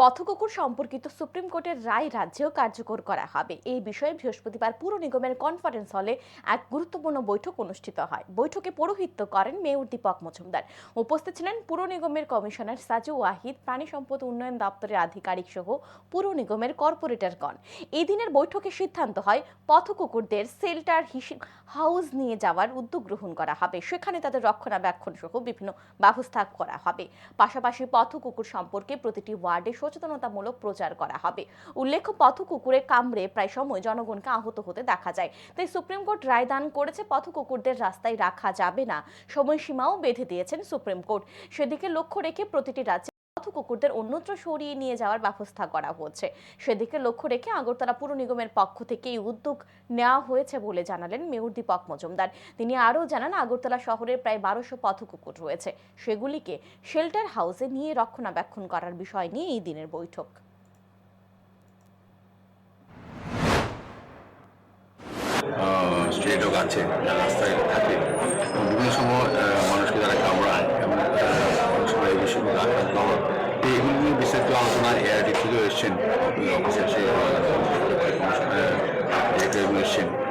পথকুকুর সম্পর্কিত সুপ্রিম কোর্টের রায় রাজ্যেও কার্যকর করা হবে। এই বিষয়ে বৃহস্পতিবার পুর নিগমের কনফারেন্স হলে এক গুরুত্বপূর্ণ বৈঠক অনুষ্ঠিত হয়। বৈঠকে পৌরোহিত্য করেন মেয়র দীপক মজুমদার। উপস্থিত ছিলেন পুর নিগমের কমিশনার সাজু ওয়াহিদ, প্রাণী সম্পদ উন্নয়ন দপ্তরের আধিকারিক সহ পুর নিগমের কর্পোরেটরগণ। এই দিনের বৈঠকে সিদ্ধান্ত হয়, পথকুকুরদের সেল্টার হাউস নিয়ে যাওয়ার উদ্যোগ গ্রহণ করা হবে। সেখানে তাদের রক্ষণাবেক্ষণ সহ বিভিন্ন ব্যবস্থা করা হবে। পাশাপাশি পথকুকুর সম্পর্কে প্রতিটি ওয়ার্ডে সচেতনতামূলক প্রচার করা হবে। উল্লেখ্য পথ কুকুরে কামড়ে প্রায় সময় জনগণকে আহত হতে দেখা যায়। তাই সুপ্রিম কোর্ট রায় দান করেছে পথ কুকুরদের রাস্তায় রাখা যাবে না। সময়সীমাও বেঁধে দিয়েছেন সুপ্রিম কোর্ট। সেদিকে লক্ষ্য রেখে প্রতিটি রাজ্যে পথকুকুরদের অন্যত্র সরিয়ে নিয়ে যাওয়ার ব্যবস্থা করা হচ্ছে। সেদিকে লক্ষ্য রেখে আগরতলা পুর নিগমের পক্ষ থেকে এই উদ্যোগ নেওয়া হয়েছে বলে জানালেন মেয়র দীপক মজুমদার। তিনি আরও জানান, আগরতলা শহরের প্রায় বারোশো পথ কুকুর রয়েছে। সেগুলিকে শেল্টার হাউসে নিয়ে রক্ষণাবেক্ষণ করার বিষয় নিয়ে এই দিনের বৈঠক। স্ট্রে ডগ আছে, রাস্তায় থাকে। şansına eğer dikiliyor için, bize şey, e, ekleyebilmek için.